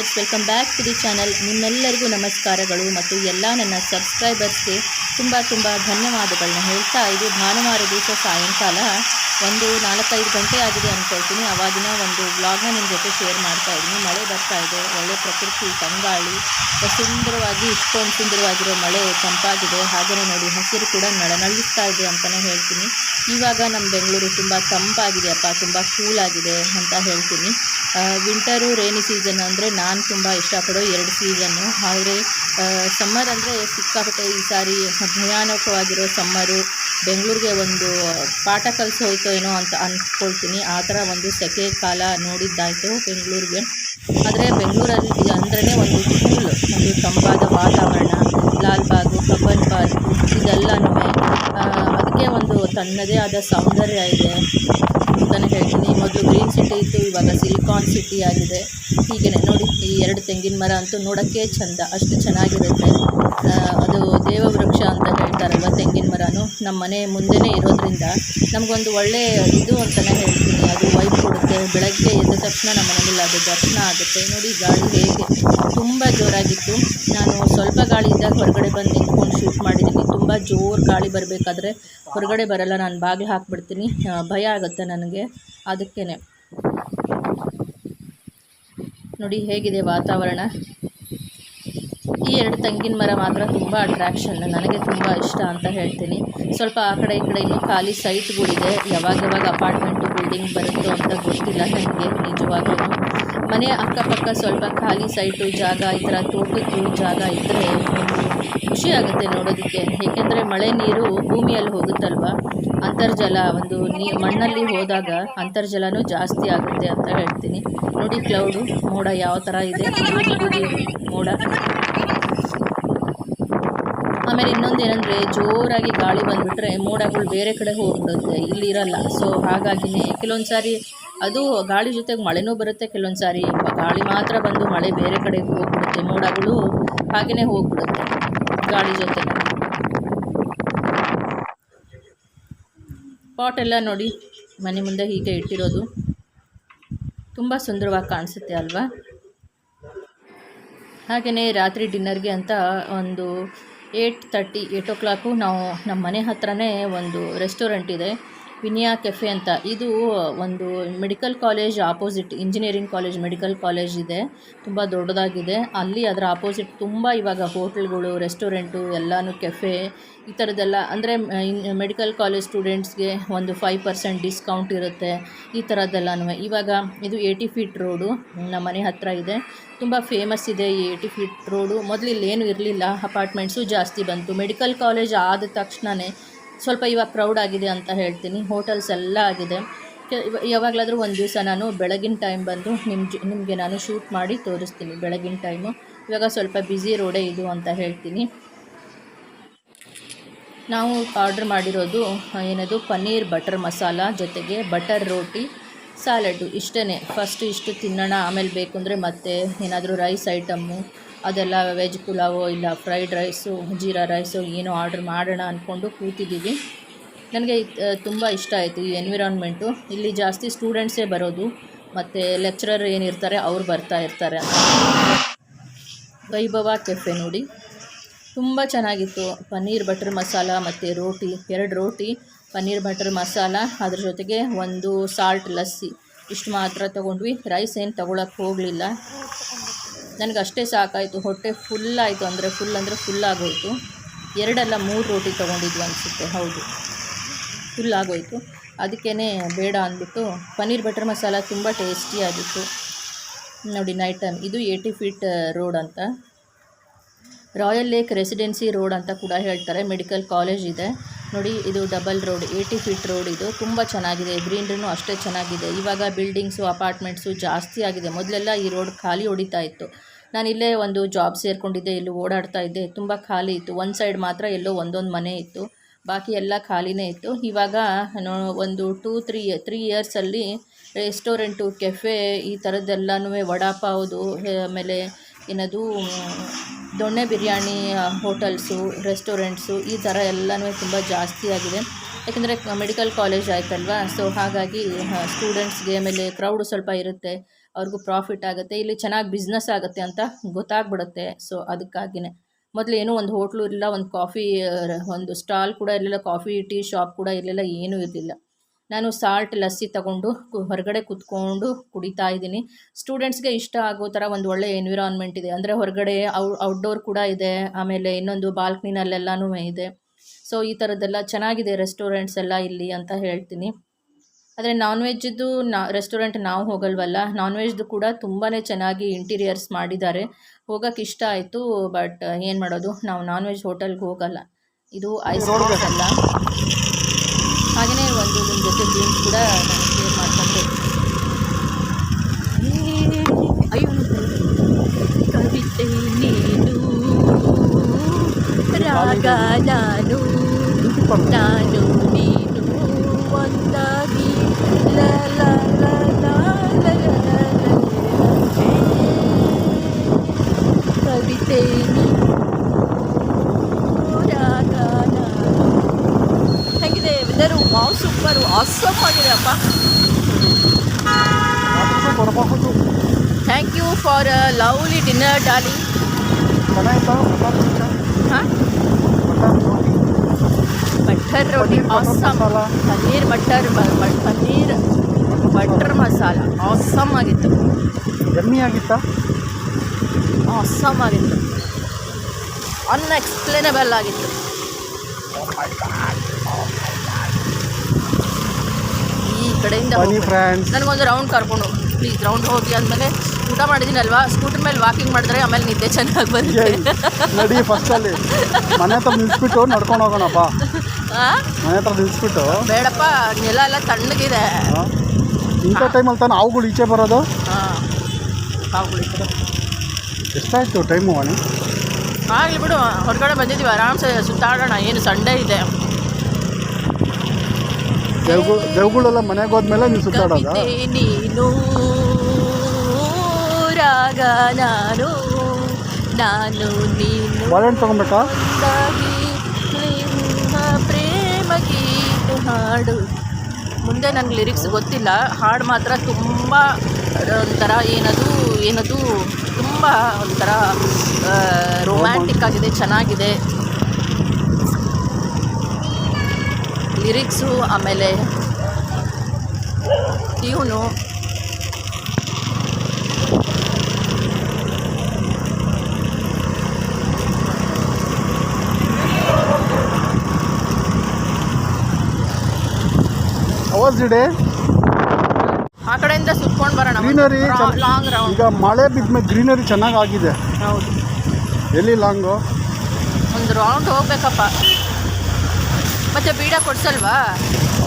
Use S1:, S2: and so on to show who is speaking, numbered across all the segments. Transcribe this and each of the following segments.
S1: Welcome back to the channel ನಿಮ್ಮೆಲ್ಲರಿಗೂ ನಮಸ್ಕಾರಗಳು ಮತ್ತು ಎಲ್ಲ ನನ್ನ ಸಬ್ಸ್ಕ್ರೈಬರ್ಸ್ಗೆ ತುಂಬ ತುಂಬ ಧನ್ಯವಾದಗಳನ್ನ ಹೇಳ್ತಾ ಇದು ಭಾನುವಾರ ದಿವಸ ಸಾಯಂಕಾಲ ಒಂದು ನಾಲ್ಕೈದು ಗಂಟೆ ಆಗಿದೆ ಅಂದ್ಕೊಳ್ತೀನಿ ಅವಾಗಿನ ಒಂದು ವ್ಲಾಗ್ನ ನಿಮ್ಮ ಜೊತೆ ಶೇರ್ ಮಾಡ್ತಾ ಇದ್ದೀನಿ. ಮಳೆ ಬರ್ತಾ ಇದೆ. ಒಳ್ಳೆ ಪ್ರಕೃತಿ ತಂಗಾಳಿ ಸುಂದರವಾಗಿ ಇಷ್ಟೊಂದು ಸುಂದರವಾಗಿರೋ ಮಳೆ ತಂಪಾಗಿದೆ. ಹಾಗೆಯೇ ನೋಡಿ, ಹಸಿರು ಕೂಡ ನಳನಳಿಸ್ತಾ ಇದೆ ಅಂತಲೇ ಹೇಳ್ತೀನಿ. ಇವಾಗ ನಮ್ಮ ಬೆಂಗಳೂರು ತುಂಬ ತಂಪಾಗಿದೆಯಪ್ಪ, ತುಂಬ ಕೂಲ್ ಆಗಿದೆ ಅಂತ ಹೇಳ್ತೀನಿ. ವಿಂಟರು ರೇನಿ ಸೀಸನ್ ಅಂದರೆ ನಾನು ತುಂಬ ಇಷ್ಟಪಡೋ ಎರಡು ಸೀಸನ್ನು ಆದರೆ ಸಮ್ಮರ್ ಅಂದರೆ ಸಿಕ್ಕಾಪಟ್ಟೆ ಈ ಸಾರಿ ಭಯಾನಕವಾಗಿರೋ ಸಮ್ಮರು ಬೆಂಗಳೂರಿಗೆ ಒಂದು ಪಾಠ ಕಲಿಸೋಯ್ತೋ ಏನೋ ಅಂತ ಅಂದ್ಕೊಳ್ತೀನಿ ಆ ಥರ ಒಂದು ಸೆಕೆ ಕಾಲ ನೋಡಿದ್ದಾಯಿತು ಬೆಂಗಳೂರಿಗೆ. ಆದರೆ ಬೆಂಗಳೂರಲ್ಲಿ ಅಂದ್ರೇ ಒಂದು ಕೂಲ್ ಒಂದು ತಂಪಾದ ವಾತಾವರಣ. ಲಾಲ್ಬಾಗು ಕಬ್ಬನ್ ಪಾರ್ಕ್ ಇದೆಲ್ಲನೂ ಅದಕ್ಕೆ ಒಂದು ತನ್ನದೇ ಆದ ಸೌಂದರ್ಯ ಇದೆ. ಅಂತಲೇ ಹೇಳ್ತೀನಿ. ಮೊದಲು ಗ್ರೀನ್ ಸಿಟಿ ಇತ್ತು, ಇವಾಗ ಸಿಲಿಕಾನ್ ಸಿಟಿ ಆಗಿದೆ. ಹೀಗೆ ನೋಡಿ, ಈ ಎರಡು ತೆಂಗಿನ ಮರ ಅಂತೂ ನೋಡೋಕ್ಕೆ ಚಂದ, ಅಷ್ಟು ಚೆನ್ನಾಗಿರುತ್ತೆ. ಅದು ದೇವವೃಕ್ಷ ಅಂತ ಹೇಳ್ತಾರಲ್ವ ತೆಂಗಿನ ಮರನೂ? ನಮ್ಮ ಮನೆ ಮುಂದೆನೇ ಇರೋದ್ರಿಂದ ನಮಗೊಂದು ಒಳ್ಳೆಯ ಇದು ಅಂತಲೇ ಹೇಳ್ತೀನಿ. ಅದು ವೈಫ್ ಕೊಡುತ್ತೆ, ಬೆಳಗ್ಗೆ ಎದ್ದ ತಕ್ಷಣ ನಮ್ಮ ಮನೇಲಿ ಅದು ದರ್ಶನ ಆಗುತ್ತೆ. ನೋಡಿ, ಗಾಳಿ ಹೇಗೆ, ತುಂಬ ಜೋರಾಗಿತ್ತು. ನಾನು ಸ್ವಲ್ಪ ಗಾಳಿ ಇದ್ದಾಗ ಹೊರಗಡೆ ಬಂದು ನಿಂತ್ಕೊಂಡು ಶೂಟ್ ಮಾಡಿದ್ದೀನಿ. ತುಂಬ ಜೋರು ಗಾಳಿ ಬರಬೇಕಾದ್ರೆ ಹೊರಗಡೆ ಬರಲ್ಲ, ನಾನು ಬಾಗಿಲು ಹಾಕಿಬಿಡ್ತೀನಿ. ಭಯ ಆಗುತ್ತೆ ನನಗೆ. ಅದಕ್ಕೇ ನೋಡಿ, ಹೇಗಿದೆ ವಾತಾವರಣ? ಈ ಎರಡು ತೆಂಗಿನ ಮರ ಮಾತ್ರ ತುಂಬ ಅಟ್ರಾಕ್ಷನ್ ನನಗೆ ತುಂಬ ಇಷ್ಟ ಅಂತ ಹೇಳ್ತೀನಿ. ಸ್ವಲ್ಪ ಆ ಕಡೆ ಈ ಕಡೆ ಇನ್ನೂ ಖಾಲಿ ಸೈಟ್ಗಳಿದೆ ಯಾವಾಗ ಯಾವಾಗ ಅಪಾರ್ಟ್ಮೆಂಟು ಬಿಲ್ಡಿಂಗ್ ಬರುತ್ತೋ ಅಂತ ಗೊತ್ತಿಲ್ಲ ನನಗೆ, ನಿಜವಾಗ್ಲೂ. ಮನೆ ಅಕ್ಕಪಕ್ಕ ಸ್ವಲ್ಪ ಖಾಲಿ ಸೈಟು ಜಾಗ, ಈ ಥರ ತೋಟದ್ದು ಜಾಗ ಇದ್ದರೆ ಖುಷಿ ಆಗುತ್ತೆ ನೋಡೋದಕ್ಕೆ. ಏಕೆಂದರೆ ಮಳೆ ನೀರು ಭೂಮಿಯಲ್ಲಿ ಹೋಗುತ್ತಲ್ವ? ಅಂತರ್ಜಲ ಒಂದು ನೀ, ಮಣ್ಣಲ್ಲಿ ಹೋದಾಗ ಅಂತರ್ಜಲನೂ ಜಾಸ್ತಿ ಆಗುತ್ತೆ ಅಂತ ಹೇಳ್ತೀನಿ. ನೋಡಿ ಕ್ಲೌಡು ಮೋಡ ಯಾವ ಥರ ಇದೆ. ಮೋಡ. ಆಮೇಲೆ ಇನ್ನೊಂದು ಏನಂದರೆ, ಜೋರಾಗಿ ಗಾಳಿ ಬಂದುಬಿಟ್ರೆ ಮೋಡಗಳು ಬೇರೆ ಕಡೆ ಹೋಗ್ಬಿಡುತ್ತೆ. ಇಲ್ಲಿ ಇರಲ್ಲ. ಸೊ ಹಾಗಾಗಿನೇ ಕೆಲವೊಂದು ಸಾರಿ ಅದು ಗಾಳಿ ಜೊತೆಗೆ ಮಳೆನೂ ಬರುತ್ತೆ ಕೆಲವೊಂದು ಸಾರಿ ಗಾಳಿ ಮಾತ್ರ ಬಂದು ಮಳೆ ಬೇರೆ ಕಡೆ ಹೋಗ್ಬಿಡುತ್ತೆ. ಮೋಡಗಳು ಹಾಗೆಯೇ ಹೋಗ್ಬಿಡುತ್ತೆ. ಗಾಳಿ ಜೊತೆ. ಪಾಟ್ ಎಲ್ಲ ನೋಡಿ, ಮನೆ ಮುಂದೆ ಹೀಗೆ ಇಟ್ಟಿರೋದು. ತುಂಬ ಸುಂದರವಾಗಿ ಕಾಣಿಸುತ್ತೆ ಅಲ್ವಾ? ಹಾಗೆಯೇ ರಾತ್ರಿ ಡಿನ್ನರ್ಗೆ ಅಂತ ಒಂದು eight thirty eight o'clock ನಾವು ನಮ್ಮ ಮನೆ ಹತ್ರನೇ ಒಂದು ರೆಸ್ಟೋರೆಂಟ್ ಇದೆ. ವಿನಿಯಾ ಕೆಫೆ ಅಂತ. ಇದು ಒಂದು medical college opposite, engineering college, medical college ಇದೆ. ತುಂಬ ದೊಡ್ಡದಾಗಿದೆ. ಅಲ್ಲಿ ಅದರ ಆಪೋಸಿಟ್ ತುಂಬ ಇವಾಗ ಹೋಟೆಲ್ಗಳು, ರೆಸ್ಟೋರೆಂಟು, ಎಲ್ಲನೂ ಕೆಫೆ, ಈ ಥರದ್ದೆಲ್ಲ. ಅಂದರೆ ಮೆಡಿಕಲ್ ಕಾಲೇಜ್ ಸ್ಟೂಡೆಂಟ್ಸ್ಗೆ ಒಂದು ಫೈವ್ ಪರ್ಸೆಂಟ್ ಡಿಸ್ಕೌಂಟ್ ಇರುತ್ತೆ, ಈ ಥರದ್ದೆಲ್ಲನೂ ಇವಾಗ ಇದು ಏಯ್ಟಿ ಫೀಟ್ ರೋಡು, ನಮ್ಮ ಮನೆ ಹತ್ತಿರ ಇದೆ. ತುಂಬ ಫೇಮಸ್ ಇದೆ ಈ ಏಯ್ಟಿ ಫೀಟ್ ರೋಡು. ಮೊದಲು ಇಲ್ಲೇನು ಇರಲಿಲ್ಲ, ಅಪಾರ್ಟ್ಮೆಂಟ್ಸು ಜಾಸ್ತಿ ಬಂತು. ಮೆಡಿಕಲ್ ಕಾಲೇಜ್ ಆದ ತಕ್ಷಣವೇ ಸ್ವಲ್ಪ ಇವಾಗ ಕ್ರೌಡ್ ಆಗಿದೆ ಅಂತ ಹೇಳ್ತೀನಿ. ಹೋಟೆಲ್ಸ್ ಎಲ್ಲ ಆಗಿದೆ. ಯಾವಾಗಲಾದರೂ ಒಂದು ದಿವಸ ನಾನು ಬೆಳಗಿನ ಟೈಮ್ ಬಂದು ನಿಮ್ಮ ನಿಮಗೆ ನಾನು ಶೂಟ್ ಮಾಡಿ ತೋರಿಸ್ತೀನಿ ಬೆಳಗಿನ ಟೈಮು ಇವಾಗ ಸ್ವಲ್ಪ ಬ್ಯುಸಿ ರೋಡೇ ಇದು ಅಂತ ಹೇಳ್ತೀನಿ. ನಾವು ಆರ್ಡ್ರ್ ಮಾಡಿರೋದು ಏನದು? ಪನ್ನೀರ್ ಬಟರ್ ಮಸಾಲ ಜೊತೆಗೆ ಬಟರ್ ರೋಟಿ ಸ್ಯಾಲಡ್ಡು ಇಷ್ಟೇ ಫಸ್ಟ್ ಇಷ್ಟು ತಿನ್ನೋಣ, ಆಮೇಲೆ ಬೇಕು ಅಂದರೆ ಮತ್ತೆ ಏನಾದರೂ ರೈಸ್ ಐಟಮ್ಮು ಅದೆಲ್ಲ ವೆಜ್ ಪುಲಾವೋ, ಇಲ್ಲ ಫ್ರೈಡ್ ರೈಸು ಜೀರಾ ರೈಸು ಏನೋ ಆರ್ಡ್ರ್ ಮಾಡೋಣ ಅಂದ್ಕೊಂಡು ಕೂತಿದ್ದೀವಿ. ನನಗೆ ತುಂಬ ಇಷ್ಟ ಆಯಿತು ಈ ಎನ್ವಿರಾನ್ಮೆಂಟು ಇಲ್ಲಿ ಜಾಸ್ತಿ ಸ್ಟೂಡೆಂಟ್ಸೇ ಬರೋದು, ಮತ್ತು ಲೆಕ್ಚರರ್ ಏನಿರ್ತಾರೆ ಅವ್ರು ಬರ್ತಾ ಇರ್ತಾರೆ. ವೈಭವ ಕೆಫೆ ನೋಡಿ. ತುಂಬ ಚೆನ್ನಾಗಿತ್ತು. ಪನ್ನೀರ್ ಬಟರ್ ಮಸಾಲ ಮತ್ತು ರೋಟಿ, ಎರಡು ರೋಟಿ, ಪನ್ನೀರ್ ಬಟರ್ ಮಸಾಲ, ಅದ್ರ ಜೊತೆಗೆ ಒಂದು ಸಾಲ್ಟ್ ಲಸ್ಸಿ. ಇಷ್ಟು ಮಾತ್ರ ತೊಗೊಂಡ್ವಿ. ರೈಸ್ ಏನು ತೊಗೊಳಕ್ಕೆ ಹೋಗಲಿಲ್ಲ. ನನಗೆ ಅಷ್ಟೇ ಸಾಕಾಯಿತು. ಹೊಟ್ಟೆ ಫುಲ್ ಆಯಿತು ಅಂದರೆ ಫುಲ್ ಅಂದರೆ ಫುಲ್ ಆಗೋಯಿತು. ಎರಡಲ್ಲ ಮೂರು ರೋಟಿ ತೊಗೊಂಡಿದ್ವಿ ಅನಿಸುತ್ತೆ. ಹೌದು. ಫುಲ್ ಆಗೋಯಿತು. ಅದಕ್ಕೇ ಬೇಡ ಅಂದ್ಬಿಟ್ಟು ಪನ್ನೀರ್ ಬಟರ್ ಮಸಾಲ ತುಂಬ ಟೇಸ್ಟಿಯಾಗಿತ್ತು ನೋಡಿ ನೈಟ್ ಟೈಮ್ ಇದು ಏಯ್ಟಿ ಫೀಟ್ ರೋಡ್ ಅಂತ. ರಾಯಲ್ ಲೇಕ್ ರೆಸಿಡೆನ್ಸಿ ರೋಡ್ ಅಂತ ಕೂಡ ಹೇಳ್ತಾರೆ. ಮೆಡಿಕಲ್ ಕಾಲೇಜ್ ಇದೆ. ನೋಡಿ, ಇದು double road eighty feet road ಇದು. ತುಂಬ ಚೆನ್ನಾಗಿದೆ. ಗ್ರೀನ್ರಿನೂ ಅಷ್ಟೇ ಚೆನ್ನಾಗಿದೆ. ಇವಾಗ ಬಿಲ್ಡಿಂಗ್ಸು ಅಪಾರ್ಟ್ಮೆಂಟ್ಸು ಜಾಸ್ತಿ ಆಗಿದೆ. ಮೊದಲೆಲ್ಲ ಈ ರೋಡ್ ಖಾಲಿ ಹೊಡಿತಾ ಇತ್ತು. ನಾನು ಇಲ್ಲೇ ಒಂದು ಜಾಬ್ ಸೇರಿಕೊಂಡಿದ್ದೆ ಇಲ್ಲಿ ಓಡಾಡ್ತಾ ಇದ್ದೆ. ತುಂಬ ಖಾಲಿ ಇತ್ತು. ಒಂದು ಸೈಡ್ ಮಾತ್ರ ಎಲ್ಲೋ ಒಂದೊಂದು ಮನೆ ಇತ್ತು. ಬಾಕಿ ಎಲ್ಲ ಖಾಲಿನೇ ಇತ್ತು. ಇವಾಗ ಒಂದು ಟೂ ತ್ರೀ ತ್ರೀ ಇಯರ್ಸಲ್ಲಿ ರೆಸ್ಟೋರೆಂಟು ಕೆಫೆ ಈ ಥರದ್ದೆಲ್ಲನೂ ವಡಾಪಾವ್ದು ಆಮೇಲೆ ಏನದು, ದೊಣ್ಣೆ ಬಿರಿಯಾನಿ, ಹೋಟೆಲ್ಸು ರೆಸ್ಟೋರೆಂಟ್ಸು ಈ ಥರ ಎಲ್ಲನೂ ತುಂಬ ಜಾಸ್ತಿ ಆಗಿದೆ. ಯಾಕೆಂದರೆ ಮೆಡಿಕಲ್ ಕಾಲೇಜ್ ಆಯ್ತಲ್ವಾ? ಸೊ ಹಾಗಾಗಿ ಸ್ಟೂಡೆಂಟ್ಸ್ಗೆ ಆಮೇಲೆ ಕ್ರೌಡ್ ಸ್ವಲ್ಪ ಇರುತ್ತೆ. ಅವ್ರಿಗೂ ಪ್ರಾಫಿಟ್ ಆಗುತ್ತೆ, ಇಲ್ಲಿ ಚೆನ್ನಾಗಿ ಬಿಸ್ನೆಸ್ ಆಗುತ್ತೆ ಅಂತ ಗೊತ್ತಾಗ್ಬಿಡುತ್ತೆ. ಸೊ ಅದಕ್ಕಾಗಿಯೇ ಮೊದಲು ಏನೂ ಒಂದು ಹೋಟ್ಲು ಇರಲಿಲ್ಲ ಒಂದು ಕಾಫಿ ಒಂದು ಸ್ಟಾಲ್ ಕೂಡ ಇರಲಿಲ್ಲ ಕಾಫಿ ಟೀ ಶಾಪ್ ಕೂಡ ಇರಲಿಲ್ಲ, ಏನೂ ಇರಲಿಲ್ಲ. ನಾನು ಸಾಲ್ಟ್ ಲಸ್ಸಿ ತಗೊಂಡು ಹೊರಗಡೆ ಕುತ್ಕೊಂಡು ಕುಡಿತಾ ಇದ್ದೀನಿ. ಸ್ಟೂಡೆಂಟ್ಸ್ಗೆ ಇಷ್ಟ ಆಗೋ ಥರ ಒಂದು ಒಳ್ಳೆ ಎನ್ವಿರಾನ್ಮೆಂಟ್ ಇದೆ. ಅಂದರೆ ಹೊರಗಡೆ ಔಟ್ಡೋರ್ ಕೂಡ ಇದೆ, ಆಮೇಲೆ ಇನ್ನೊಂದು ಬಾಲ್ಕನಿನಲ್ಲೆಲ್ಲನೂ ಇದೆ. ಸೊ ಈ ಥರದ್ದೆಲ್ಲ ಚೆನ್ನಾಗಿದೆ ರೆಸ್ಟೋರೆಂಟ್ಸ್ ಎಲ್ಲ ಇಲ್ಲಿ ಅಂತ ಹೇಳ್ತೀನಿ. ಆದರೆ ನಾನ್ ವೆಜ್ದು ನಾ ರೆಸ್ಟೋರೆಂಟ್ ನಾವು ಹೋಗಲ್ವಲ್ಲ ನಾನ್ ವೆಜ್ದು ಕೂಡ ತುಂಬಾ ಚೆನ್ನಾಗಿ ಇಂಟೀರಿಯರ್ಸ್ ಮಾಡಿದ್ದಾರೆ. ಹೋಗೋಕೆ ಇಷ್ಟ ಆಯಿತು ಬಟ್ ಏನು ಮಾಡೋದು ನಾವು ನಾನ್ ವೆಜ್ ಹೋಟೆಲ್ಗೆ ಹೋಗಲ್ಲ. ಇದು ಐಸ್ ಅಲ್ಲ. ಹಾಗೆಯೇ ಒಂದು ನಿಮ್ಮ ಜೊತೆ ಗೇಮ್ಸ್ ಕೂಡ ನಾನು ಶೇರ್ ಮಾಡ್ಕೊಂಡೆ. ಅಯ್ಯೋ ಕವಿತೆ ನೀನು ರಾಗ ನಾನು ನೀನು ವಾವ್ ಸೂಪರು ಆಸಮ್ ಆಗಿದೆ ಅಪ್ಪ thank you for lovely dinner Daali ಹಾಂ butter roti awesome paneer butter paneer butter masala awesome ಆಗಿತ್ತು.
S2: ಎಮ್ಮಿ ಆಗಿತ್ತಾ?
S1: ಆಸಮ್ ಆಗಿತ್ತು. ಅನ್ಎಕ್ಸ್ಪ್ಲೇನಬಲ್ ಆಗಿತ್ತು. ಈ ಕಡೆಯಿಂದ
S2: ಬನ್ನಿ. ಫ್ರೆಂಡ್ಸ್
S1: ನನಗೊಂದು ರೌಂಡ್ ಕರ್ಕೊಂಡು ಹೋಗಿ. ಪ್ಲೀಸ್ ರೌಂಡ್ ಹೋಗಿ ಅಂದಮೇಲೆ ಊಟ ಮಾಡಿದ್ದೀನಲ್ವಾ ಸ್ಕೂಟರ್ ಮೇಲೆ ವಾಕಿಂಗ್ ಮಾಡಿದ್ರೆ ಆಮೇಲೆ ನಿದ್ದೆ ಚೆನ್ನಾಗಿ ಬರುತ್ತೆ.
S2: ನಡಿ ಫಸ್ಟ್ ಅಲ್ಲಿ. ಮನೆ ಹತ್ರ ನಿಲ್ಸ್ಬಿಟ್ಟು ನಡ್ಕೊಂಡು ಹೋಗೋಣಪ್ಪ? ಮನೆ ಹತ್ರ ನಿಲ್ಸ್ಬಿಟ್ಟು.
S1: ಬೇಡಪ್ಪ ನೆಲ ಎಲ್ಲ ತಣ್ಣಗಿದೆ?
S2: ಇಂಥ ಟೈಮಲ್ಲಿ ತಾನು ಅವುಗಳು ಈಚೆ ಬರೋದು?
S1: ಹಾಂ ಹಾವುಗಳಿತ್ತು
S2: ಎಷ್ಟಾಯ್ತು ಟೈಮು ವಾಣಿ?
S1: ಆಗಲಿ ಬಿಡು ಹೊರಗಡೆ ಬಂದಿದ್ದೀವಿ ಆರಾಮ್ಸೆ ಸುತ್ತಾಡೋಣ ಏನು ಸಂಡೇ ಇದೆ.
S2: ದೇವ್ಗಳು ದೇವ್ಗಳೆಲ್ಲ ಮನೆಗೆ ಹೋದ್ಮೇಲೆ ನೀವು ಸುತ್ತಾಡೋದ?
S1: ಕವಿತೆ ನೀನು ರಾಗ ನಾನು ನಾನು ನೀನು
S2: ಬಾಳೆಹಣ್ಣು ತಗೊಬೇಕಾ?
S1: ಒಂದಾಗಿ ನಿಮ್ಮ ಪ್ರೇಮ ಗೀತೆ ಹಾಡು. ಮುಂದೆ ನನಗೆ ಲಿರಿಕ್ಸ್ ಗೊತ್ತಿಲ್ಲ. ಹಾಡು ಮಾತ್ರ ತುಂಬ ಒಂಥರ ಏನದು ಏನದು ತುಂಬ ಒಂಥರ ರೊಮ್ಯಾಂಟಿಕ್ ಆಗಿದೆ ಚೆನ್ನಾಗಿದೆ. ಲಿರಿಕ್ಸು ಆಮೇಲೆ ಟ್ಯೂನು ಆ ಕಡೆಯಿಂದ ಸುತ್ಕೊಂಡು ಬರೋಣ.
S2: ಗ್ರೀನರಿ
S1: ಲಾಂಗ್ ರೌಂಡ್
S2: ಈಗ ಮಳೆ ಬಿದ್ಮೇಲೆ ಗ್ರೀನರಿ ಚೆನ್ನಾಗಿ ಆಗಿದೆ
S1: ಹೌದು.
S2: ಎಲ್ಲಿ ಲಾಂಗ್
S1: ಒಂದು ರೌಂಡ್ ಹೋಗ್ಬೇಕಪ್ಪ. ಮತ್ತೆ ಬೀಡ ಕೊಡ್ಸಲ್ವಾ?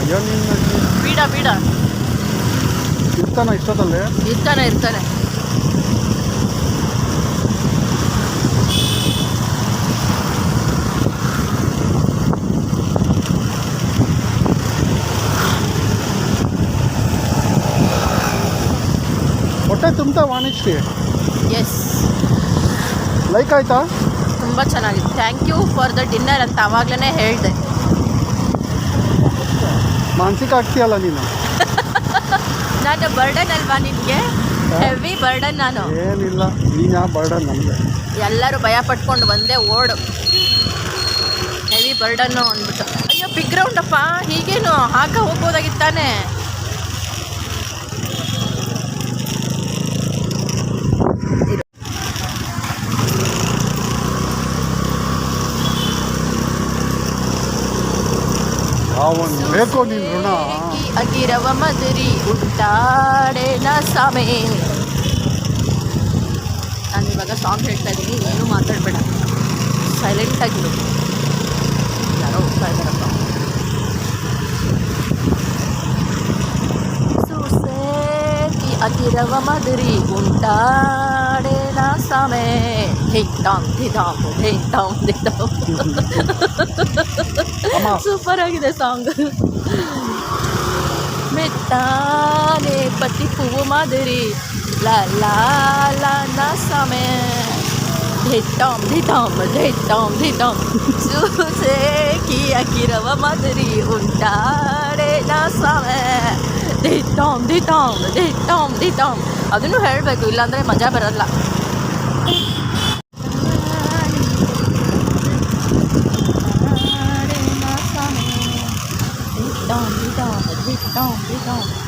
S2: ಅಯ್ಯೋ
S1: ಬೀಡ ಬೀಡ.
S2: ಇರ್ತಾನ ಇಷ್ಟೊತ್ತಲ್ಲಿ?
S1: ಇರ್ತಾನೆ ಇರ್ತಾನೆ.
S2: ಹೊಟ್ಟೆ ತುಂಬ ವಾಣಿಶ್ರೀ
S1: ಎಸ್
S2: ಲೈಕ್ ಆಯ್ತಾ?
S1: ತುಂಬ ಚೆನ್ನಾಗಿದೆ thank you for the dinner ಅಂತ ಆವಾಗಲೇ ಹೇಳಿದೆ.
S2: ಮಾನಸಿಕ ಆಗ್ತೀಯಲ್ಲ ನೀನು.
S1: ನಾನು ಬರ್ಡನ್ ಅಲ್ವಾ ನಿನಗೆ? ಹೆವಿ ಬರ್ಡನ್ ನಾನು.
S2: ಏನಿಲ್ಲ ನೀನು ಯಾವ ಬರ್ಡನ್ ನಮಗೆ?
S1: ಎಲ್ಲರೂ ಭಯ ಪಟ್ಕೊಂಡು ಬಂದೆ ಓಡು. ಹೆವಿ ಬರ್ಡನ್ನು ಅಂದ್ಬಿಟ್ಟು. ಅಯ್ಯೋ ಬಿಗ್ ಗ್ರೌಂಡ್ ಅಪ್ಪ ಹೀಗೇನು? ಹಾಕ ಹೋಗ್ಬೋದಾಗಿತ್ತಾನೆ?
S2: ಅವನು ಬೇಕು ನೀನು ಋಣ.
S1: ಅಗಿರವ ಮದುರಿ ಉಂಟಾಡೆನ ಸಮೇ ನಾನು ಇವಾಗ ಸಾಂಗ್ ಹೇಳ್ತಾ ಇದ್ದೀನಿ ಏನು ಮಾತಾಡಬೇಡ. ಸೈಲೆಂಟ್ ಆಗಿರು. ಯಾರೋ ಹೋಗ್ತಾ ಇದ್ದಾರಪ್ಪ ಸುಸೇತಿ ಅಗಿರವ ಮದುರಿ ಉಂಟಾಡೆನ ಸಮೇ ಧಿಂಟಾಮ್ ಧಿಧಾಮ್ ಧಿಂಟಾಮ್ ಧಿಧಾಮ್
S2: ಅಮ್ಮ
S1: ಸೂಪರ್ ಆಗಿದೆ ಸಾಂಗ್ ಮೆತ್ತಾನೆ ಪತಿ ಹೂವು ಮಾದರಿ ಲಾ ಲಾ ಲಾ ನಾ ಸಮಯ ಧಿಟಾಮ್ ಧಿಟಾಮ್ ಧಿಟಾಮ್ ಧಿಟಾಮ್ ಸೂಸೆ ಕಿಯ ಕಿರವ ಮಾದರಿ ಉಂಟಾಡೆ ನಾ ಸಮಯ ಧಿಟಾಮ್ ಧಿಟಾಮ್ ಧಿಟಾಮ್ ಧಿಟಾಮ್ ಅದನ್ನು ಹೇಳಬೇಕು ಇಲ್ಲಾಂದರೆ ಮಜಾ ಬರಲ್ಲ ಮಾಡು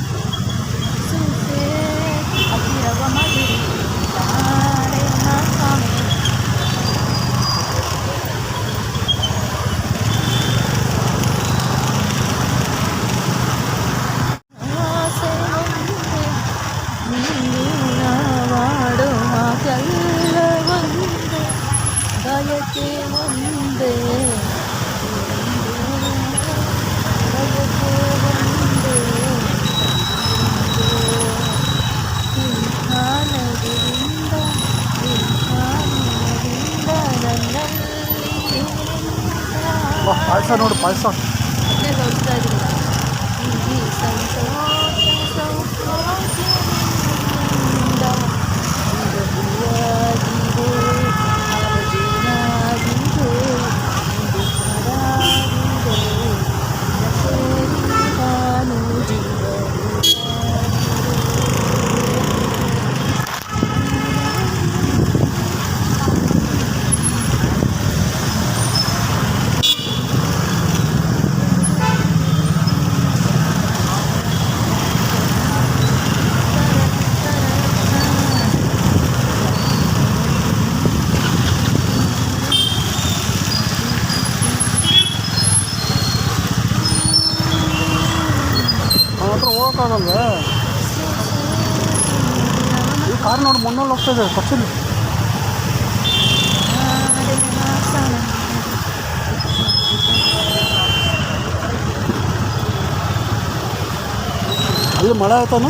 S1: പൈസ എന്നോട്
S2: പൈസ ನೋಡಿ ಮುನ್ನೂರು ಹೋಗ್ತಾ ಇದೆ ಕೊಚ್ಚಿಲ್ಲ ಅಲ್ಲಿ ಮಳೆ ಆಯ್ತಾನು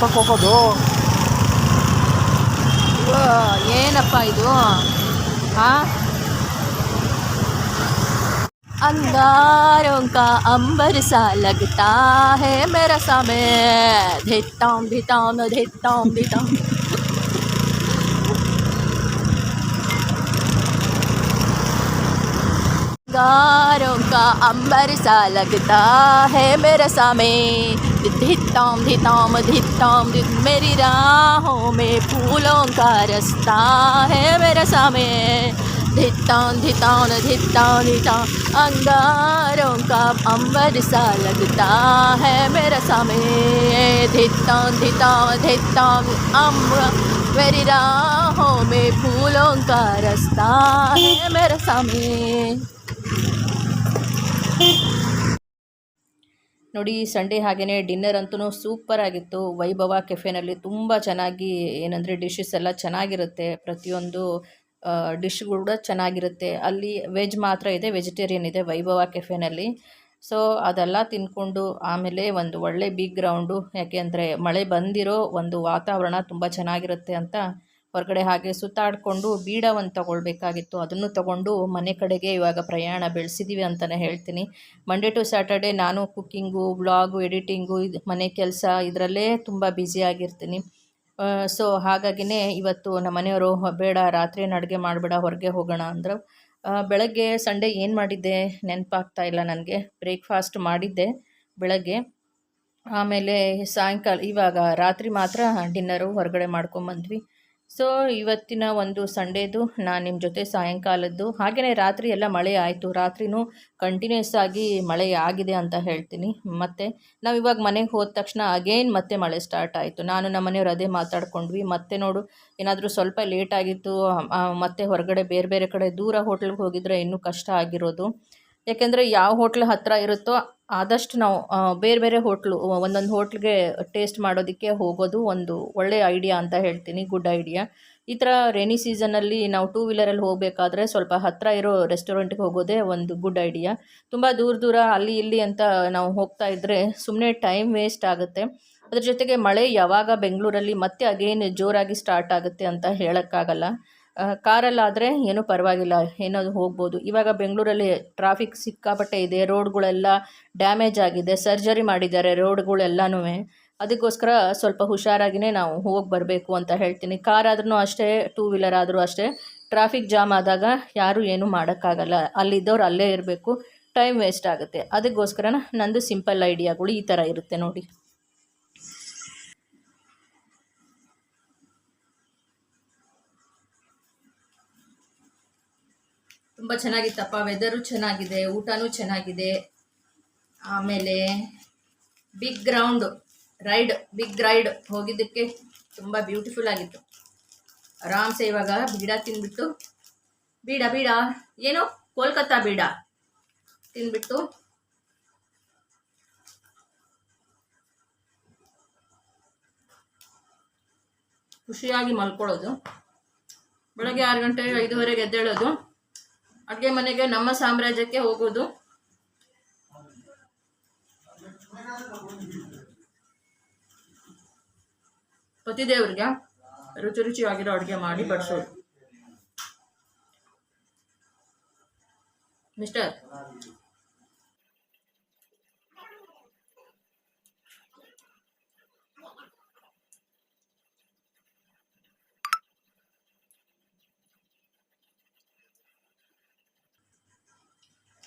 S2: ಹೆಂಗೋಣಿ ಅವನ ಹತ್ರಕ್ಕೆ ಹೋಗೋದು
S1: ವಾ, ಏನಪ್ಪ ಇದು ಆ अंगारों का अंबर सा लगता है मेरा समय धिताम धिताम धिताम धिताम अंगारों का अंबर सा लगता है मेरा सामे। धिताम धिताम धिताम धित मेरी राहों में फूलों का रास्ता है मेरा सामे। धितान धितान धितान धितान अंगारों का अंबर सा लगता है मेरा सामे। धितान धितान धितान अम्र मेरी राहों में फूलों का रास्ता है मेरा समय ನೋಡಿ, ಸಂಡೇ ಹಾಗೆಯೇ ಡಿನ್ನರ್ ಅಂತೂ ಸೂಪರ್ ಆಗಿತ್ತು. ವೈಭವ ಕೆಫೆನಲ್ಲಿ ತುಂಬ ಚೆನ್ನಾಗಿ ಏನಂದರೆ ಡಿಶಸ್ ಎಲ್ಲ ಚೆನ್ನಾಗಿರುತ್ತೆ. ಪ್ರತಿಯೊಂದು ಡಿಶ್ ಕೂಡ ಚೆನ್ನಾಗಿರುತ್ತೆ. ಅಲ್ಲಿ ವೆಜ್ ಮಾತ್ರ ಇದೆ ವೆಜಿಟೇರಿಯನ್ ಇದೆ ವೈಭವ ಕೆಫೆನಲ್ಲಿ. ಸೊ ಅದೆಲ್ಲ ತಿಂದ್ಕೊಂಡು ಆಮೇಲೆ ಒಂದು ಒಳ್ಳೆ ಬಿಗ್ ಗ್ರೌಂಡು ಯಾಕೆ ಅಂದರೆ ಮಳೆ ಬಂದಿರೋ ಒಂದು ವಾತಾವರಣ ತುಂಬ ಚೆನ್ನಾಗಿರುತ್ತೆ ಅಂತ ಹೊರಗಡೆ ಹಾಗೆ ಸುತ್ತಾಡಿಕೊಂಡು ಬೀಡ ಒಂದು ತಗೊಳ್ಬೇಕಾಗಿತ್ತು. ಅದನ್ನು ತಗೊಂಡು ಮನೆ ಕಡೆಗೆ ಇವಾಗ ಪ್ರಯಾಣ ಬೆಳೆಸಿದ್ದೀವಿ ಅಂತಲೇ ಹೇಳ್ತೀನಿ. ಮಂಡೇ ಟು ಸ್ಯಾಟರ್ಡೆ ನಾನು ಕುಕ್ಕಿಂಗು ಬ್ಲಾಗು ಎಡಿಟಿಂಗು ಇದು ಮನೆ ಕೆಲಸ ಇದರಲ್ಲೇ ತುಂಬ ಬ್ಯುಸಿಯಾಗಿರ್ತೀನಿ ಸೊ ಹಾಗಾಗಿನೇ ಇವತ್ತು ನಮ್ಮ ಮನೆಯವರು ಬೇಡ, ರಾತ್ರಿ ಅಡುಗೆ ಮಾಡಬೇಡ, ಹೊರಗೆ ಹೋಗೋಣ ಅಂದರು. ಬೆಳಗ್ಗೆ, ಸಂಡೇ ಏನು ಮಾಡಿದ್ದೆ? ನೆನಪಾಗ್ತಾ ಇಲ್ಲ ನನಗೆ. ಬ್ರೇಕ್ಫಾಸ್ಟ್ ಮಾಡಿದ್ದೆ ಬೆಳಗ್ಗೆ. ಆಮೇಲೆ ಸಾಯಂಕಾಲ, ಇವಾಗ ರಾತ್ರಿ ಮಾತ್ರ ಡಿನ್ನರು ಹೊರಗಡೆ ಮಾಡ್ಕೊಂಬಂದ್ವಿ. ಸೊ ಇವತ್ತಿನ ಒಂದು ಸಂಡೇದು ನಾನು ನಿಮ್ಮ ಜೊತೆ ಸಾಯಂಕಾಲದ್ದು. ಹಾಗೆಯೇ ರಾತ್ರಿ ಎಲ್ಲ ಮಳೆ ಆಯಿತು. ರಾತ್ರಿನೂ ಕಂಟಿನ್ಯೂಸ್ ಆಗಿ ಮಳೆ ಆಗಿದೆ ಅಂತ ಹೇಳ್ತೀನಿ. ಮತ್ತು ನಾವು ಇವಾಗ ಮನೆಗೆ ಹೋದ ತಕ್ಷಣ ಅಗೇನ್ ಮತ್ತೆ ಮಳೆ ಸ್ಟಾರ್ಟ್ ಆಯಿತು. ನಾನು ನಮ್ಮ ಮನೆಯವ್ರು ಅದೇ ಮಾತಾಡ್ಕೊಂಡ್ವಿ. ಮತ್ತೆ ನೋಡು, ಏನಾದರೂ ಸ್ವಲ್ಪ ಲೇಟ್ ಆಗಿತ್ತು. ಮತ್ತೆ ಹೊರಗಡೆ ಬೇರೆ ಬೇರೆ ಕಡೆ ದೂರ ಹೋಟ್ಲಿಗೆ ಹೋಗಿದ್ರೆ ಇನ್ನೂ ಕಷ್ಟ ಆಗಿರೋದು. ಯಾಕೆಂದರೆ ಯಾವ ಹೋಟ್ಲ್ ಹತ್ತಿರ ಇರುತ್ತೋ ಆದಷ್ಟು ನಾವು ಬೇರೆ ಬೇರೆ ಹೋಟ್ಲು ಒಂದೊಂದು ಹೋಟ್ಲಿಗೆ ಟೇಸ್ಟ್ ಮಾಡೋದಕ್ಕೆ ಹೋಗೋದು ಒಂದು ಒಳ್ಳೆಯ ಐಡಿಯಾ ಅಂತ ಹೇಳ್ತೀನಿ, ಗುಡ್ ಐಡಿಯಾ. ಈ ಥರ ರೇನಿ ಸೀಸನಲ್ಲಿ ನಾವು ಟೂ ವೀಲರಲ್ಲಿ ಹೋಗಬೇಕಾದ್ರೆ ಸ್ವಲ್ಪ ಹತ್ತಿರ ಇರೋ ರೆಸ್ಟೋರೆಂಟ್ಗೆ ಹೋಗೋದೇ ಒಂದು ಗುಡ್ ಐಡಿಯಾ. ತುಂಬ ದೂರ ದೂರ ಅಲ್ಲಿ ಇಲ್ಲಿ ಅಂತ ನಾವು ಹೋಗ್ತಾ ಇದ್ದರೆ ಸುಮ್ಮನೆ ಟೈಮ್ ವೇಸ್ಟ್ ಆಗುತ್ತೆ. ಅದ್ರ ಜೊತೆಗೆ ಮಳೆ ಯಾವಾಗ ಬೆಂಗಳೂರಲ್ಲಿ ಮತ್ತೆ ಅಗೇನ್ ಜೋರಾಗಿ ಸ್ಟಾರ್ಟ್ ಆಗುತ್ತೆ ಅಂತ ಹೇಳೋಕ್ಕಾಗಲ್ಲ. ಕಾರಲ್ಲಾದರೆ ಏನೂ ಪರವಾಗಿಲ್ಲ ಏನೋ ಹೋಗ್ಬೋದು. ಇವಾಗ ಬೆಂಗಳೂರಲ್ಲಿ ಟ್ರಾಫಿಕ್ ಸಿಕ್ಕಾಪಟ್ಟೆ ಇದೆ, ರೋಡ್ಗಳೆಲ್ಲ ಡ್ಯಾಮೇಜ್ ಆಗಿದೆ ಸರ್ಜರಿ ಮಾಡಿದ್ದಾರೆ ರೋಡ್ಗಳೆಲ್ಲನೂ. ಅದಕ್ಕೋಸ್ಕರ ಸ್ವಲ್ಪ ಹುಷಾರಾಗಿಯೇ ನಾವು ಹೋಗಿ ಬರಬೇಕು ಅಂತ ಹೇಳ್ತೀನಿ. ಕಾರ್ ಆದ್ರೂ ಅಷ್ಟೇ ಟೂ ವೀಲರ್ ಆದರೂ ಅಷ್ಟೇ ಟ್ರಾಫಿಕ್ ಜಾಮ್ ಆದಾಗ ಯಾರೂ ಏನೂ ಮಾಡೋಕ್ಕಾಗಲ್ಲ. ಅಲ್ಲಿದ್ದವ್ರು ಅಲ್ಲೇ ಇರಬೇಕು ಟೈಮ್ ವೇಸ್ಟ್ ಆಗುತ್ತೆ. ಅದಕ್ಕೋಸ್ಕರ ನಂದು ಸಿಂಪಲ್ ಐಡಿಯಾಗಳು ಈ ಥರ ಇರುತ್ತೆ ನೋಡಿ. ತುಂಬ ಚೆನ್ನಾಗಿತ್ತಪ್ಪ. ವೆದರು ಚೆನ್ನಾಗಿದೆ, ಊಟನೂ ಚೆನ್ನಾಗಿದೆ. ಆಮೇಲೆ big ground ride big ride ಹೋಗಿದ್ದಕ್ಕೆ ತುಂಬ ಬ್ಯೂಟಿಫುಲ್ ಆಗಿತ್ತು. ಆರಾಮ್ಸೆ ಇವಾಗ ಬೀಡ ತಿಂದ್ಬಿಟ್ಟು, ಬೀಡ ಬೀಡ, ಏನು ಕೋಲ್ಕತ್ತಾ ಬೀಡ ತಿಂದ್ಬಿಟ್ಟು, ಖುಷಿಯಾಗಿ ಮಲ್ಕೊಳ್ಳೋದು. ಬೆಳಗ್ಗೆ ಆರು ಗಂಟೆ ಐದುವರೆಗೆ ಎದ್ದೇಳೋದು. ಅಡುಗೆ ಮನೆಗೆ ನಮ್ಮ ಸಾಮ್ರಾಜ್ಯಕ್ಕೆ ಹೋಗೋದು. ಪತಿದೇವ್ರಿಗೆ ರುಚಿ ರುಚಿಯಾಗಿರೋ ಅಡುಗೆ ಮಾಡಿ ಬಡಿಸೋದು. ಮಿಸ್ಟರ್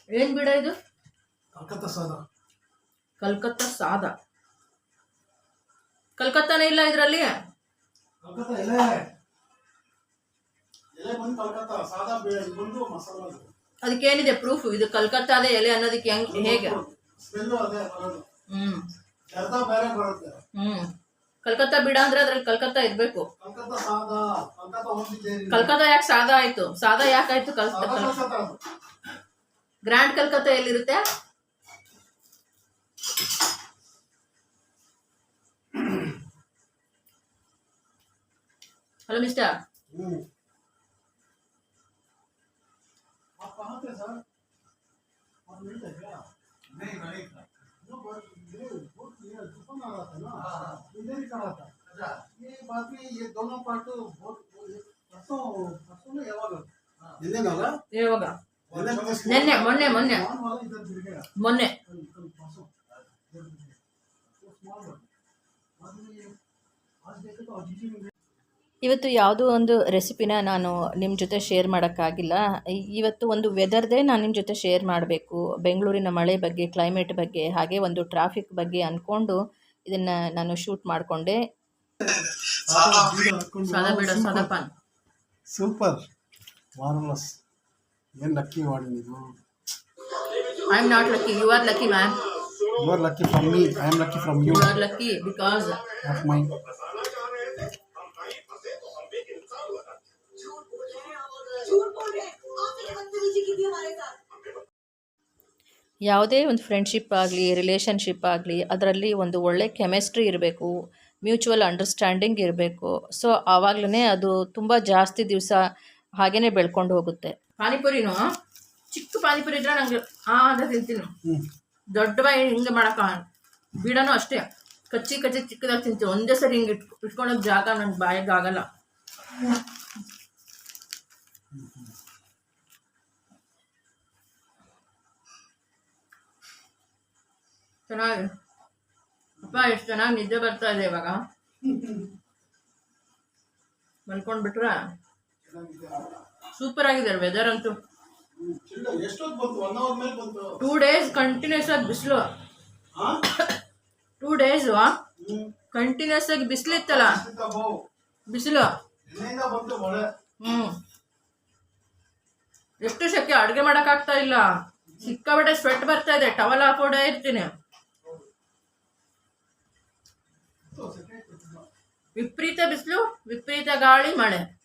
S1: ಏನು ಬಿಡ ಇದು?
S2: ಕಲ್ಕತ್ತಾ ಸಾದ.
S1: ಕಲ್ಕತ್ತಾ ಸಾದ. ಕಲ್ಕತ್ತಾನೇ ಇಲ್ಲ ಇದರಲ್ಲಿ?
S2: ಕಲ್ಕತ್ತಾ ಎಲೆ. ಎಲೆ ಬಂದು ಕಲ್ಕತ್ತಾ ಸಾದಾ ಬೇ- ಬಂದು ಮಸಾಲ
S1: ಅದಕ್ಕೇನಿದೆ ಪ್ರೂಫ್ ಇದು ಕಲ್ಕತ್ತಾದ ಎಲೆ ಅನ್ನೋದಕ್ಕೆ ಹೆಂಗ್ ಹೇಗೆ?
S2: ಸ್ಮೆಲ್ಲು ಅದೇ ಬರೋದು
S1: ಹ್ಮ್.
S2: ಅರ್ಧ ಬೇರೆ ಬರುತ್ತೆ.
S1: ಹ್ಮ್. ಕಲ್ಕತ್ತಾ ಬಿಡ ಅಂದ್ರೆ ಅದ್ರಲ್ಲಿ ಕಲ್ಕತ್ತಾ ಇರ್ಬೇಕು.
S2: ಕಲ್ಕತ್ತಾ
S1: ಯಾಕೆ ಸಾದಾ ಆಯ್ತು? ಸಾದಾ ಯಾಕಾಯ್ತು
S2: ಕಲ್ಕತ್ತಾ.
S1: ಗ್ರ್ಯಾಂಡ್ ಕಲ್ಕತ್ತಾ ಎಲ್ಲಿರುತ್ತೆ? ಹಲೋ ಮಿಸ್ಟರ್ ಯಾವಾಗ ಯಾವಾಗ ಮೊನ್ನೆ ಮೊನ್ನೆ ಮೊನ್ನೆ. ಇವತ್ತು ಯಾವುದೋ ಒಂದು ರೆಸಿಪಿನ ನಾನು ನಿಮ್ಮ ಜೊತೆ ಶೇರ್ ಮಾಡೋಕ್ಕಾಗಿಲ್ಲ. ಇವತ್ತು ಒಂದು ವೆದರ್ದೇ ನಾನು ನಿಮ್ಮ ಜೊತೆ ಶೇರ್ ಮಾಡಬೇಕು. ಬೆಂಗಳೂರಿನ ಮಳೆ ಬಗ್ಗೆ ಕ್ಲೈಮೇಟ್ ಬಗ್ಗೆ ಹಾಗೆ ಒಂದು ಟ್ರಾಫಿಕ್ ಬಗ್ಗೆ ಅಂದ್ಕೊಂಡು ಇದನ್ನು ನಾನು ಶೂಟ್ ಮಾಡಿಕೊಂಡೆ.
S2: ಸೂಪರ್. ಏನು ಲಕ್ಕಿ ಮಾಡಿ ನೀವು?
S1: I am not lucky you are lucky ma'am
S2: you are lucky from me I am lucky from you
S1: you are lucky because
S2: of my
S1: ಯಾವುದೇ ಒಂದು ಫ್ರೆಂಡ್ಶಿಪ್ ಆಗಲಿ ರಿಲೇಷನ್ಶಿಪ್ ಆಗಲಿ ಅದರಲ್ಲಿ ಒಂದು ಒಳ್ಳೆ ಕೆಮಿಸ್ಟ್ರಿ ಇರಬೇಕು ಮ್ಯೂಚುವಲ್ ಅಂಡರ್ಸ್ಟ್ಯಾಂಡಿಂಗ್ ಇರಬೇಕು. ಸೊ ಆವಾಗಲೇ ಅದು ತುಂಬ ಜಾಸ್ತಿ ದಿವಸ ಹಾಗೇ ಬೆಳ್ಕೊಂಡು ಹೋಗುತ್ತೆ. ಪಾನಿಪುರಿನೂ ಚಿಕ್ಕ ಪಾನಿಪುರಿ ಇದ್ರೆ ನಂಗೆ ಆ ಅಂತ ತಿಂತೀನಿ. ದೊಡ್ಡ ಬಾಯಿ ಹಿಂಗೆ ಮಾಡಕ್ಕ ಬೀಡನೂ ಅಷ್ಟೇ. ಕಚ್ಚಿ ಕಚ್ಚಿ ಚಿಕ್ಕದಾಗಿ ತಿಂತೀನಿ ಒಂದೇ ಸರಿ ಹಿಂಗೆ ಇಟ್ ಇಟ್ಕೊಳೋಕೆ ಜಾಗ ನಂಗೆ ಬಾಯಿಗೆ ಆಗಲ್ಲ. ಚೆನ್ನಾಗಿ ಅಪ್ಪ ಎಷ್ಟು ಚೆನ್ನಾಗಿ ನಿದ್ದೆ ಬರ್ತಾ ಇದೆ ಇವಾಗ. ಮಲ್ಕೊಂಡ್ಬಿಟ್ರ? ಸೂಪರ್ ಆಗಿದೆ ವೆದರ್ ಅಂತೂ. ಟೂ ಡೇಸ್ ಕಂಟಿನ್ಯೂಸ್ ಆಗಿ ಬಿಸಿಲು. ಟೂ ಡೇಸ್ ಕಂಟಿನ್ಯೂಸ್ ಆಗಿ ಬಿಸಿಲಿತ್ತಲ್ಲ ಬಿಸಿಲು. ಹ್ಮ್. ಎಷ್ಟು ಶಕ್ತಿ ಅಡುಗೆ ಮಾಡೋಕ್ಕಾಗ್ತಾ ಇಲ್ಲ. ಸಿಕ್ಕಾಬಿಟ್ಟೆ ಸ್ವೆಟ್ ಬರ್ತಾ ಇದೆ ಟವಲ್ ಹಾಕೊಂಡೇ ಇರ್ತೀನಿ. ವಿಪರೀತ ಬಿಸಿಲು, ವಿಪರೀತ ಗಾಳಿ, ಮಳೆ.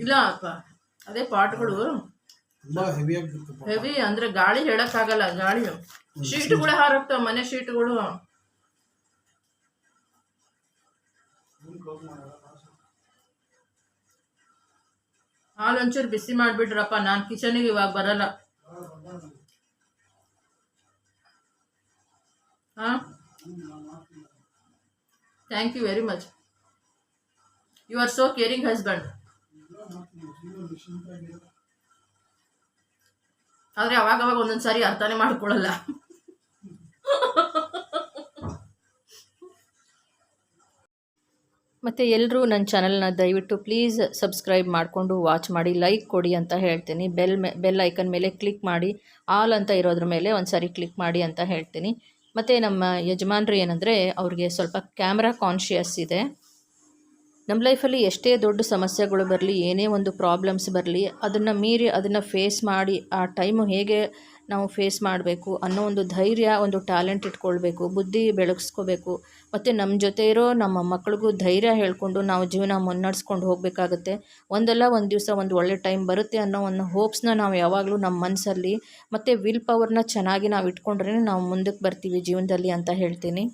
S1: ಇಲ್ಲ ಅಪ್ಪ ಅದೇ ಪಾಟ್ಗಳು ಹೆವಿ ಅಂದ್ರೆ ಗಾಳಿ ಹೇಳಕ್ಕಾಗಲ್ಲ ಗಾಳಿ. ಶೀಟ್ಗಳು ಹಾರೋಗ್ತಾವ ಮನೆ ಶೀಟ್ಗಳು ಹಾಲು ಒಂಚೂರು ಬಿಸಿ ಮಾಡ್ಬಿಟ್ರಪ್ಪ ನಾನು ಕಿಚನಿಗೆ ಇವಾಗ ಬರಲ್ಲ. ಹಾಂ thank you very much you are so caring husband ಆದರೆ ಅವಾಗ ಅವಾಗ ಒಂದೊಂದು ಸಾರಿ ಅರ್ಥನೇ ಮಾಡ್ಕೊಳ್ಳಲ್ಲ. ಮತ್ತು ಎಲ್ಲರೂ ನನ್ನ ಚಾನಲ್ನ ದಯವಿಟ್ಟು ಪ್ಲೀಸ್ ಸಬ್ಸ್ಕ್ರೈಬ್ ಮಾಡಿಕೊಂಡು ವಾಚ್ ಮಾಡಿ ಲೈಕ್ ಕೊಡಿ ಅಂತ ಹೇಳ್ತೀನಿ. ಬೆಲ್ ಮೆ ಬೆಲ್ ಐಕನ್ ಮೇಲೆ ಕ್ಲಿಕ್ ಮಾಡಿ ಆಲ್ ಅಂತ ಇರೋದ್ರ ಮೇಲೆ ಒಂದು ಸಾರಿ ಕ್ಲಿಕ್ ಮಾಡಿ ಅಂತ ಹೇಳ್ತೀನಿ. ಮತ್ತು ನಮ್ಮ ಯಜಮಾನರು ಏನಂದರೆ ಅವ್ರಿಗೆ ಸ್ವಲ್ಪ ಕ್ಯಾಮ್ರಾ ಕಾನ್ಷಿಯಸ್ ಇದೆ. ನಮ್ಮ ಲೈಫಲ್ಲಿ ಎಷ್ಟೇ ದೊಡ್ಡ ಸಮಸ್ಯೆಗಳು ಬರಲಿ, ಏನೇ ಒಂದು ಪ್ರಾಬ್ಲಮ್ಸ್ ಬರಲಿ, ಅದನ್ನು ಮೀರಿ ಅದನ್ನು ಫೇಸ್ ಮಾಡಿ ಆ ಟೈಮು ಹೇಗೆ ನಾವು ಫೇಸ್ ಮಾಡಬೇಕು ಅನ್ನೋ ಒಂದು ಧೈರ್ಯ, ಒಂದು ಟ್ಯಾಲೆಂಟ್ ಇಟ್ಕೊಳ್ಬೇಕು, ಬುದ್ಧಿ ಬೆಳಗಿಸ್ಕೋಬೇಕು. ಮತ್ತು ನಮ್ಮ ಜೊತೆ ಇರೋ ನಮ್ಮ ಮಕ್ಳಿಗೂ ಧೈರ್ಯ ಹೇಳ್ಕೊಂಡು ನಾವು ಜೀವನ ಮುನ್ನಡೆಸ್ಕೊಂಡು ಹೋಗಬೇಕಾಗುತ್ತೆ. ಒಂದಲ್ಲ ಒಂದು ದಿವಸ ಒಂದು ಒಳ್ಳೆ ಟೈಮ್ ಬರುತ್ತೆ ಅನ್ನೋ ಒಂದು ಹೋಪ್ಸ್ನ ನಾವು ಯಾವಾಗಲೂ ನಮ್ಮ ಮನಸ್ಸಲ್ಲಿ ಮತ್ತು ವಿಲ್ ಪವರ್ನ ಚೆನ್ನಾಗಿ ನಾವು ಇಟ್ಕೊಂಡ್ರೆ ನಾವು ಮುಂದಕ್ಕೆ ಬರ್ತೀವಿ ಜೀವನದಲ್ಲಿ ಅಂತ ಹೇಳ್ತೀನಿ.